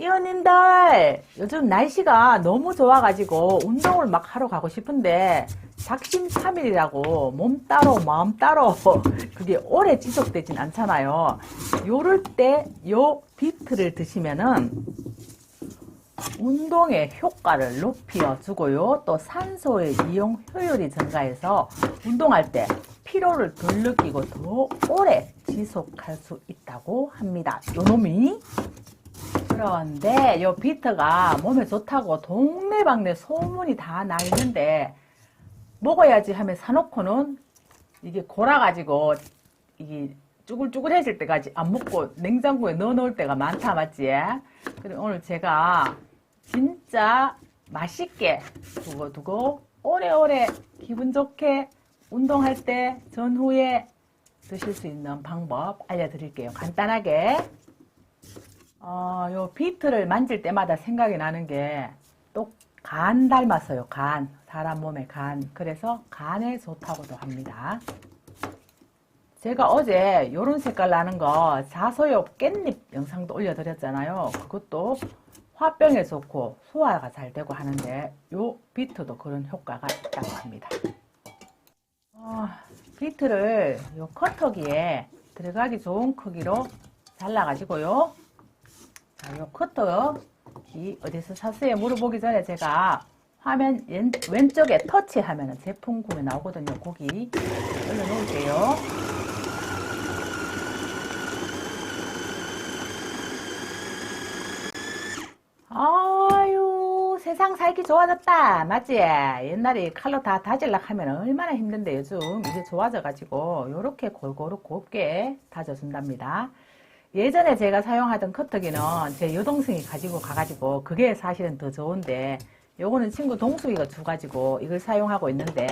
이언님들 요즘 날씨가 너무 좋아가지고 운동을 막 하러 가고 싶은데 작심삼일이라고 몸 따로 마음 따로 그게 오래 지속되진 않잖아요. 요럴 때 요 비트를 드시면은 운동의 효과를 높여 주고요. 또 산소의 이용 효율이 증가해서 운동할 때 피로를 덜 느끼고 더 오래 지속할 수 있다고 합니다. 요 놈이 그런데 요 비트가 몸에 좋다고 동네방네 소문이 다 나 있는데 먹어야지 하면 사놓고는 이게 골아가지고 이게 쭈글쭈글해질 때까지 안 먹고 냉장고에 넣어놓을 때가 많다 맞지? 그리고 오늘 제가 진짜 맛있게 두고 두고 오래오래 기분 좋게 운동할 때 전후에 드실 수 있는 방법 알려드릴게요. 간단하게 어, 요 비트를 만질 때마다 생각이 나는 게 또 간 닮았어요. 간. 사람 몸의 간. 그래서 간에 좋다고도 합니다. 제가 어제 요런 색깔 나는 거 자소엽 깻잎 영상도 올려드렸잖아요. 그것도 화병에 좋고 소화가 잘 되고 하는데 요 비트도 그런 효과가 있다고 합니다. 어, 비트를 요 커터기에 들어가기 좋은 크기로 잘라가지고요. 자, 요 커터기 어디서 샀어요? 물어보기 전에 제가 화면 왼, 왼쪽에 터치하면 제품 구매 나오거든요. 거기 올려놓을게요. 아유, 세상 살기 좋아졌다. 맞지? 옛날에 칼로 다 다질라 하면 얼마나 힘든데 요즘 이제 좋아져 가지고 요렇게 골고루 곱게 다져준답니다. 예전에 제가 사용하던 커터기는 제 여동생이 가지고 가가지고 그게 사실은 더 좋은데 요거는 친구 동숙이가 줘가지고 이걸 사용하고 있는데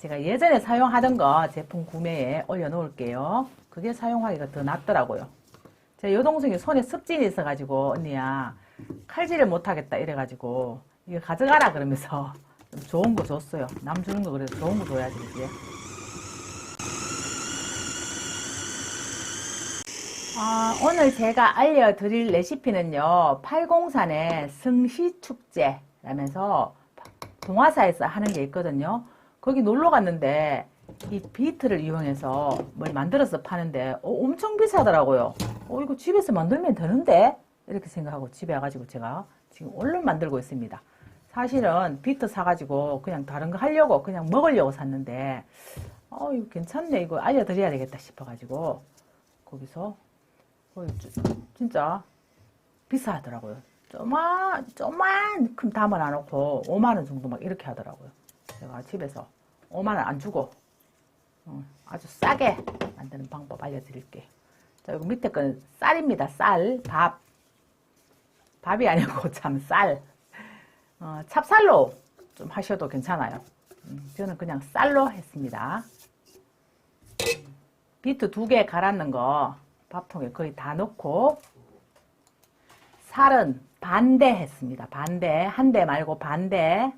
제가 예전에 사용하던 거 제품 구매에 올려놓을게요. 그게 사용하기가 더 낫더라고요. 제 여동생이 손에 습진이 있어가지고 언니야 칼질을 못하겠다 이래가지고 이거 가져가라 그러면서 좀 좋은 거 줬어요. 남 주는 거 그래도 좋은 거 줘야지 그지? 아, 오늘 제가 알려드릴 레시피는요, 팔공산의 승시축제라면서 동화사에서 하는 게 있거든요. 거기 놀러 갔는데 이 비트를 이용해서 뭘 만들어서 파는데 어, 엄청 비싸더라고요. 어, 이거 집에서 만들면 되는데? 이렇게 생각하고 집에 와가지고 제가 지금 얼른 만들고 있습니다. 사실은 비트 사가지고 그냥 다른 거 하려고 그냥 먹으려고 샀는데 어, 이거 괜찮네. 이거 알려드려야 되겠다 싶어가지고 거기서 어, 진짜 비싸더라고요. 조만, 조만 큼 담아놔놓고 5만원 정도 막 이렇게 하더라고요. 제가 집에서 5만원 안 주고 어, 아주 싸게 만드는 방법 알려드릴게요. 자, 이거 밑에 건 쌀입니다. 쌀, 밥. 밥이 아니고 참 쌀. 어, 찹쌀로 좀 하셔도 괜찮아요. 음, 저는 그냥 쌀로 했습니다. 비트 두 개 갈았는 거 밥통에 거의 다 넣고 살은 반대 했습니다. 반대. 한 대 말고 반대.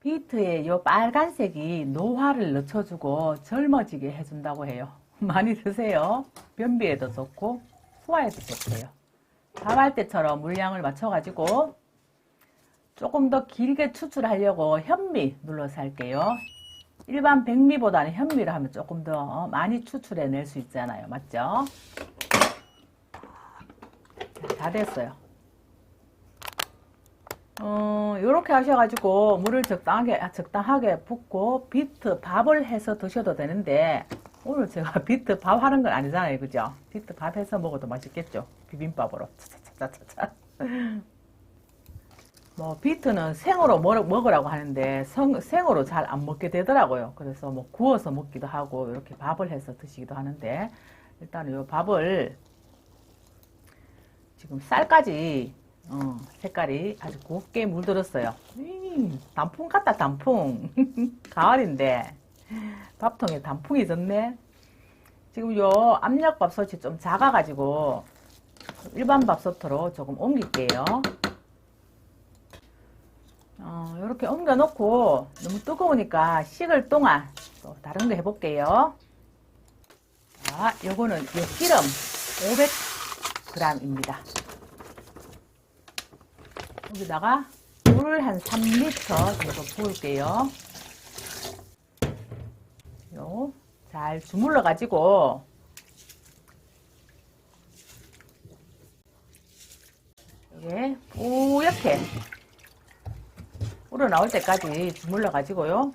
비트에 요 빨간색이 노화를 늦춰주고 젊어지게 해준다고 해요. 많이 드세요. 변비에도 좋고 소화에도 좋대요. 밥할 때처럼 물량을 맞춰가지고 조금 더 길게 추출하려고 현미 눌러서 할게요. 일반 백미보다는 현미를 하면 조금 더 많이 추출해낼 수 있잖아요. 맞죠? 자, 다 됐어요. 어, 요렇게 하셔가지고 물을 적당하게, 적당하게 붓고 비트 밥을 해서 드셔도 되는데 오늘 제가 비트 밥 하는 건 아니잖아요. 그죠? 비트 밥 해서 먹어도 맛있겠죠? 비빔밥으로. 차차차차차. 뭐 비트는 생으로 먹으라고 하는데 성, 생으로 잘 안 먹게 되더라고요. 그래서 뭐 구워서 먹기도 하고 이렇게 밥을 해서 드시기도 하는데 일단 이 밥을 지금 쌀까지 어, 색깔이 아주 곱게 물들었어요. 음, 단풍 같다 단풍. 가을인데 밥통에 단풍이 졌네. 지금 요 압력 밥솥이 좀 작아가지고 일반 밥솥으로 조금 옮길게요. 어, 이렇게 옮겨 놓고 너무 뜨거우니까 식을 동안 또 다른 거 해볼게요. 자, 요거는 요 기름 500g입니다. 여기다가 물 한 3리터 정도 부을게요. 요, 잘 주물러 가지고 이게 뿌옇게 우러나올 때까지 주물러 가지고요.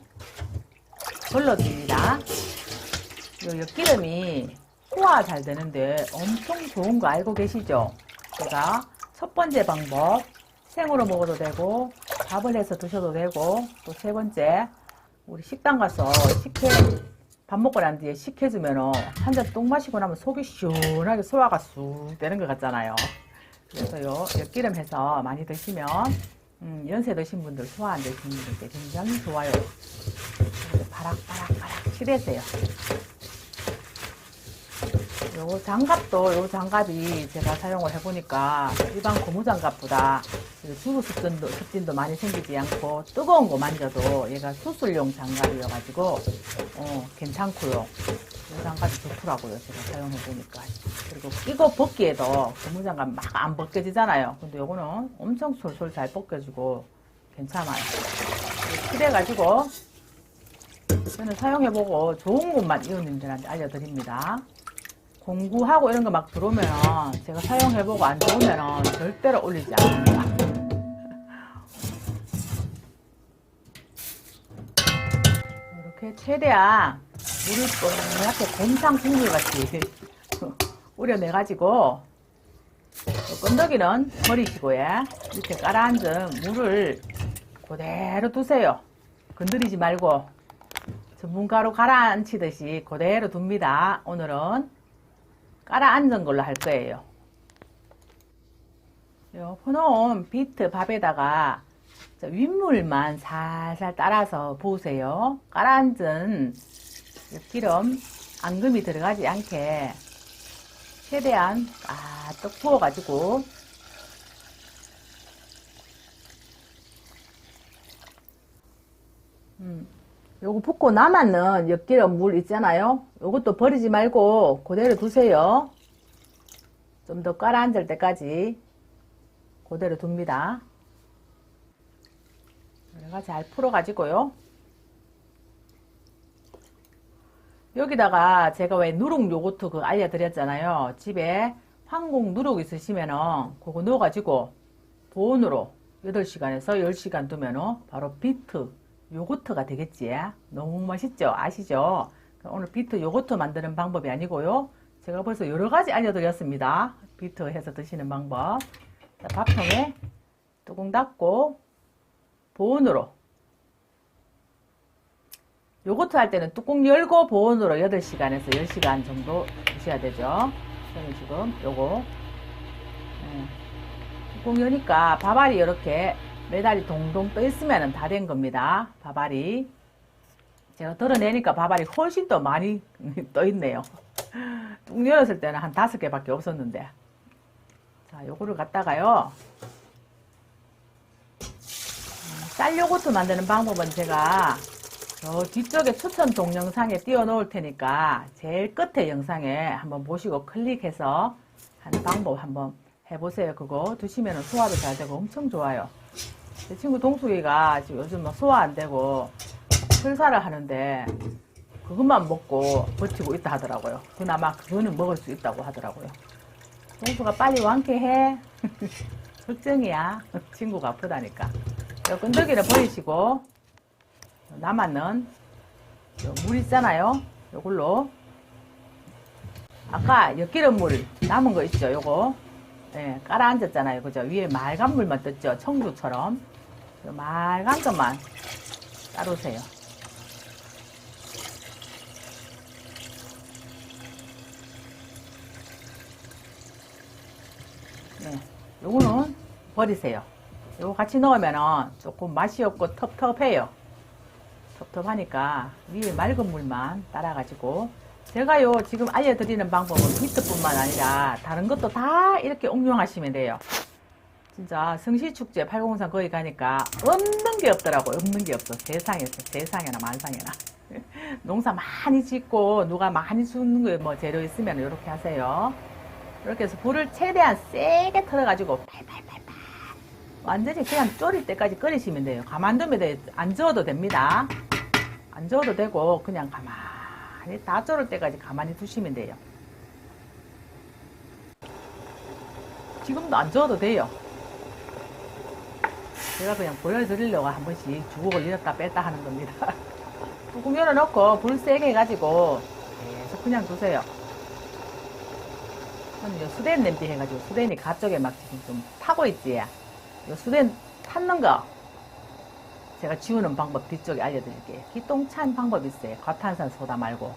걸러줍니다. 요 엿기름이 소화 잘 되는데 엄청 좋은 거 알고 계시죠? 제가 첫 번째 방법 생으로 먹어도 되고 밥을 해서 드셔도 되고 또 세 번째 우리 식당 가서 식혜 밥 먹고 난 뒤에 식혜주면은 한잔 똥 마시고 나면 속이 시원하게 소화가 쑥 되는 것 같잖아요. 그래서요 엿기름 해서 많이 드시면 음, 연세 드신 분들 소화 안 되시는 분들께 굉장히 좋아요. 바락바락바락 칠해세요. 요 장갑도 요 장갑이 제가 사용을 해보니까 일반 고무 장갑보다 주루 습진도, 습진도 많이 생기지 않고 뜨거운 거 만져도 얘가 수술용 장갑이어가지고 어, 괜찮고요. 요 장갑이 좋더라고요. 제가 사용해보니까. 그리고 끼고 벗기에도 고무 장갑 막 안 벗겨지잖아요. 근데 요거는 엄청 솔솔 잘 벗겨지고 괜찮아요. 그래가지고 저는 사용해보고 좋은 것만 이웃님들한테 알려드립니다. 공구하고 이런 거 막 들어오면 제가 사용해보고 안 좋으면 절대로 올리지 않습니다. 이렇게 최대한 물을 뽀얗게 곰탕 국물 같이 우려내가지고 건더기는 버리시고요. 밑에 깔아앉은 물을 그대로 두세요. 건드리지 말고 전문가로 가라앉히듯이 그대로 둡니다. 오늘은 깔아앉은 걸로 할 거예요. 요 퍼놓은 비트 밥에다가 윗물만 살살 따라서 부으세요. 깔아앉은 기름 앙금이 들어가지 않게 최대한 가득 부어가지고 음, 요거 붓고 남았는 엿기름 물 있잖아요. 요것도 버리지 말고 그대로 두세요. 좀 더 깔아앉을 때까지 그대로 둡니다. 내가 잘 풀어가지고요. 여기다가 제가 왜 누룩 요거트 그 알려드렸잖아요. 집에 황공 누룩 있으시면은 그거 넣어가지고 보온으로 8시간에서 10시간 두면은 바로 비트 요거트가 되겠지. 너무 맛있죠? 아시죠? 오늘 비트 요거트 만드는 방법이 아니고요. 제가 벌써 여러 가지 알려드렸습니다. 비트 해서 드시는 방법. 자, 밥통에 뚜껑 닫고 보온으로 요거트 할 때는 뚜껑 열고 보온으로 8시간에서 10시간 정도 두셔야 되죠. 저는 지금 요거 네. 뚜껑 여니까 밥알이 이렇게 메달이 동동 떠 있으면 다 된 겁니다. 밥알이 제가 덜어내니까 밥알이 훨씬 더 많이 떠 있네요. 뚝 열었을 때는 한 다섯 개밖에 없었는데 자 요거를 갖다가요 쌀 요거트 만드는 방법은 제가 저 뒤쪽에 추천 동영상에 띄워 놓을 테니까 제일 끝에 영상에 한번 보시고 클릭해서 하는 방법 한번 해보세요. 그거 드시면 소화도 잘 되고 엄청 좋아요. 제 친구 동숙이가 지금 요즘 막 소화 안 되고 설사를 하는데 그것만 먹고 버티고 있다 하더라고요. 그나마 그거는 먹을 수 있다고 하더라고요. 동수가 빨리 완쾌해. 걱정이야. 친구가 아프다니까. 요 끈덕이를 버리시고 남았는 요물 있잖아요. 요걸로 아까 엿기름 물 남은 거 있죠. 요거 예, 깔아 앉았잖아요. 그죠? 위에 맑은 물만 떴죠. 청주처럼 요 맑은 것만 따르세요. 네, 요거는 버리세요. 요거 같이 넣으면은 조금 맛이 없고 텁텁해요. 텁텁하니까 위에 맑은 물만 따라가지고 제가요 지금 알려드리는 방법은 비트뿐만 아니라 다른 것도 다 이렇게 응용하시면 돼요. 진짜 성시축제 803 거기 가니까 없는 게 없더라고요. 없는 게 없어. 세상에서 세상에나 만상에나. 농사 많이 짓고 누가 많이 주는 거 뭐 재료 있으면 이렇게 하세요. 이렇게 해서 불을 최대한 세게 털어가지고 팔팔팔팔 완전히 그냥 졸일 때까지 끓이시면 돼요. 가만두면 돼요. 안 저어도 됩니다. 안 저어도 되고 그냥 가만히 다 졸을 때까지 가만히 두시면 돼요. 지금도 안 저어도 돼요. 제가 그냥 보여드리려고 한 번씩 주걱을 이었다 뺐다 하는 겁니다. 뚜껑 열어놓고 불 세게 해가지고 계속 그냥 두세요. 요 수된 냄비 해가지고 수den이 가쪽에 막 지금 좀 타고 있지. 요 수된 탔는 거 제가 지우는 방법 뒤쪽에 알려드릴게요. 기똥찬 방법 있어요. 과탄산 소다 말고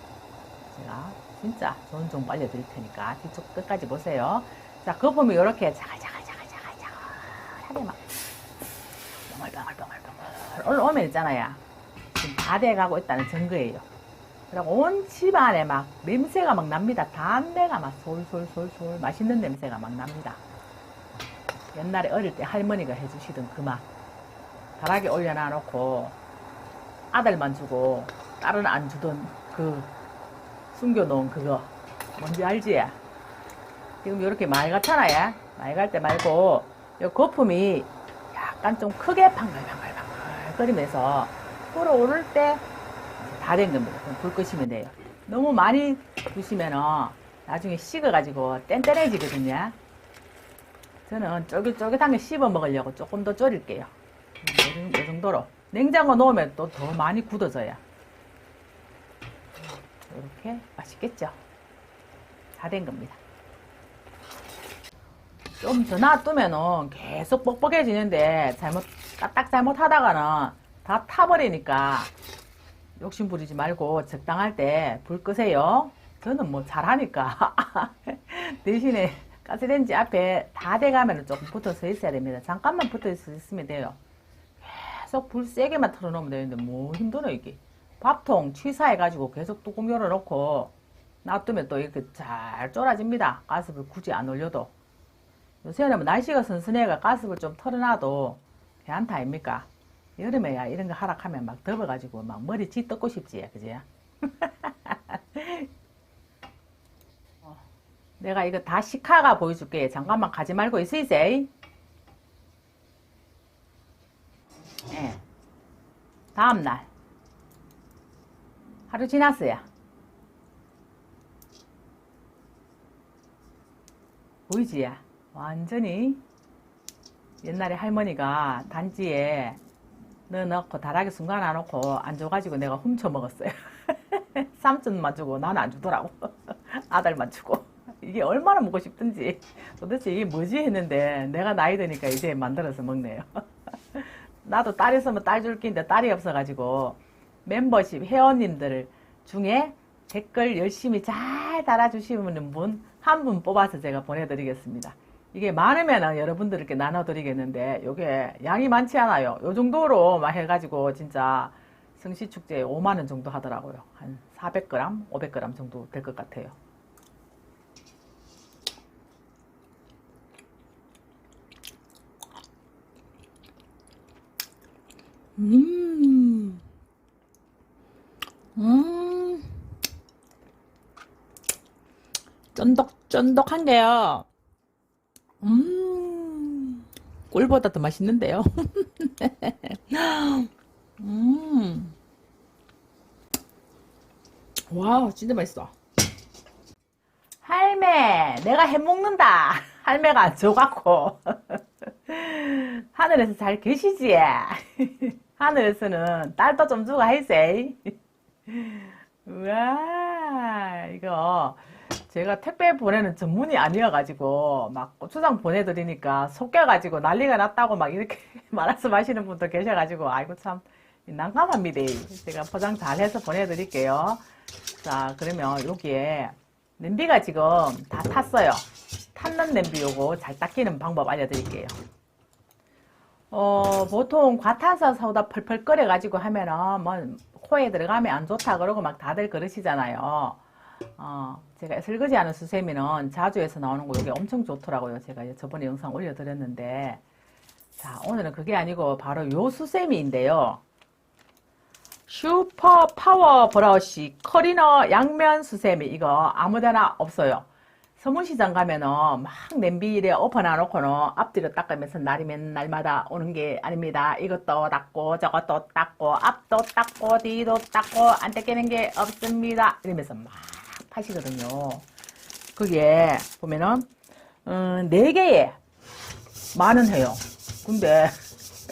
제가 진짜 좋은 정보 알려드릴 테니까 뒤쪽 끝까지 보세요. 자, 그거 보면 이렇게 자갈자갈자갈자갈자갈하게 막 덩얼덩얼덩얼덩얼 올라오면 있잖아요. 지금 다 돼가고 있다는 증거예요. 그리고 온 집안에 막 냄새가 막 납니다. 담배가 막 솔솔솔솔 맛있는 냄새가 막 납니다. 옛날에 어릴 때 할머니가 해주시던 그 맛. 다락에 올려놔 놓고 아들만 주고 딸은 안 주던 그 숨겨놓은 그거 뭔지 알지? 지금 이렇게 맑았잖아요. 맑을 때 말고 이 거품이 약간 좀 크게 방글방글방글 끓이면서 끓어오를 때 다 된 겁니다. 불 끄시면 돼요. 너무 많이 두시면은 나중에 식어가지고 뗀뗀해지거든요. 저는 쫄깃쫄깃한 게 씹어 먹으려고 조금 더 졸일게요. 이, 이 정도로. 냉장고 넣으면 또 더 많이 굳어져요. 이렇게 맛있겠죠? 다 된 겁니다. 좀 더 놔두면은 계속 뻑뻑해지는데 잘못 까딱 잘못 하다가는 다 타버리니까 욕심 부리지 말고 적당할 때 불 끄세요. 저는 뭐 잘하니까 대신에 가스레인지 앞에 다 돼가면 조금 붙어 서 있어야 됩니다. 잠깐만 붙어 있으면 돼요. 계속 불 세게만 틀어놓으면 되는데 뭐 힘들어 이게. 밥통 취사해가지고 계속 뚜껑 열어놓고 놔두면 또 이렇게 잘 쫄아집니다. 가스불 굳이 안 올려도. 요새는 뭐 날씨가 선선해가 가스불 좀 털어놔도 괜찮다 아닙니까? 여름에야 이런 거 하락하면 막 더워가지고 막 머리 쥐 뜯고 싶지, 그지? 어, 내가 이거 다 시카가 보여줄게. 잠깐만 가지 말고 있으세요. 예. 다음날. 하루 지났어요. 보이지? 완전히 옛날에 할머니가 단지에 넣어 넣고 다락에 순간 안 놓고 안 줘가지고 내가 훔쳐 먹었어요. 삼촌만 주고 나는 안 주더라고. 아들만 주고. 이게 얼마나 먹고 싶든지 도대체 이게 뭐지 했는데 내가 나이 드니까 이제 만들어서 먹네요. 나도 딸 있으면 딸 줄 끼인데 딸이 없어가지고 멤버십 회원님들 중에 댓글 열심히 잘 달아주시는 분 한분 뽑아서 제가 보내드리겠습니다. 이게 많으면 여러분들께 나눠드리겠는데 이게 양이 많지 않아요. 요 정도로 막 해가지고 진짜 성시축제에 5만원 정도 하더라고요. 한 400g, 500g 정도 될 것 같아요. 음, 음, 쫀득쫀득한 게요. 음, 꿀보다 더 맛있는데요. 음, 와, 진짜 맛있어. 할매, 내가 해 먹는다. 할매가 안 줘갖고. 하늘에서 잘 계시지? 하늘에서는 딸도 좀 주고 하이세이. 우와, 이거. 제가 택배 보내는 전문이 아니어가지고, 막 고추장 보내드리니까 속여가지고 난리가 났다고 막 이렇게 말씀하시는 분도 계셔가지고, 아이고 참, 난감합니다. 제가 포장 잘 해서 보내드릴게요. 자, 그러면 여기에 냄비가 지금 다 탔어요. 탔는 냄비 요거 잘 닦이는 방법 알려드릴게요. 어, 보통 과탄산 소다 펄펄 끓여 가지고 하면은, 뭐, 코에 들어가면 안 좋다 그러고 막 다들 그러시잖아요. 어, 제가 설거지 하는 수세미는 자주에서 나오는 거 이게 엄청 좋더라고요. 제가 저번에 영상 올려드렸는데. 자, 오늘은 그게 아니고 바로 요 수세미인데요. 슈퍼 파워 브러쉬 커리너 양면 수세미 이거 아무데나 없어요. 서문시장 가면은 막 냄비에 엎어놔놓고는 앞뒤로 닦으면서 날이 맨 날마다 오는 게 아닙니다. 이것도 닦고 저것도 닦고 앞도 닦고 뒤도 닦고 안 닦이는 게 없습니다. 이러면서 막 파시거든요. 그게 보면은 음, 4개에 만원 해요. 근데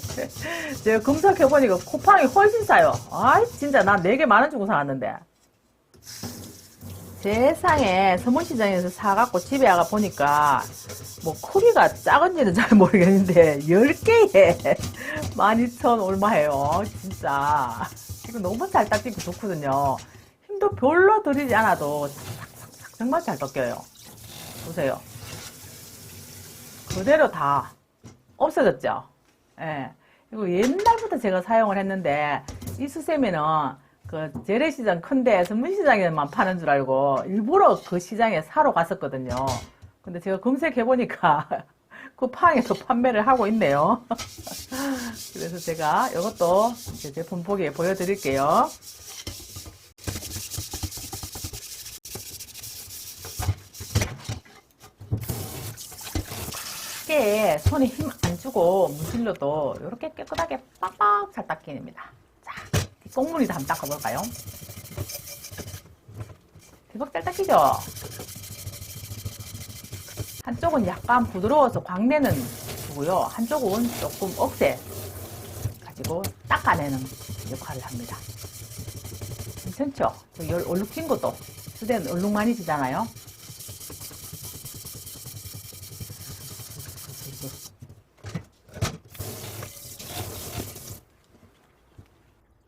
제가 검색해보니까 쿠팡이 훨씬 싸요. 아이 진짜 나 4개 만원 주고 사왔는데 세상에 서문시장에서 사갖고 집에 와가 보니까 뭐 크기가 작은지는 잘 모르겠는데 10개에 12,000 얼마예요 진짜 이거 너무 잘 닦이고 좋거든요 힘도 별로 들이지 않아도 정말 잘 닦여요 보세요 그대로 다 없어졌죠 예. 이거 옛날부터 제가 사용을 했는데 이 수세미는 그 재래시장 큰데 선문시장에만 파는 줄 알고 일부러 그 시장에 사러 갔었거든요. 근데 제가 검색해 보니까 그 파항에서 판매를 하고 있네요. 그래서 제가 이것도 제 제품 보기에 보여드릴게요. 쉽게 손에 힘 안 주고 무실로도 이렇게 깨끗하게 빡빡 잘 닦입니다. 자, 꽁무니도 한번 닦아볼까요? 대박 잘 닦이죠? 한쪽은 약간 부드러워서 광내는 주고요. 한쪽은 조금 억세 가지고 닦아내는 역할을 합니다. 괜찮죠? 저열 얼룩진 것도 수대는 얼룩 많이 지잖아요.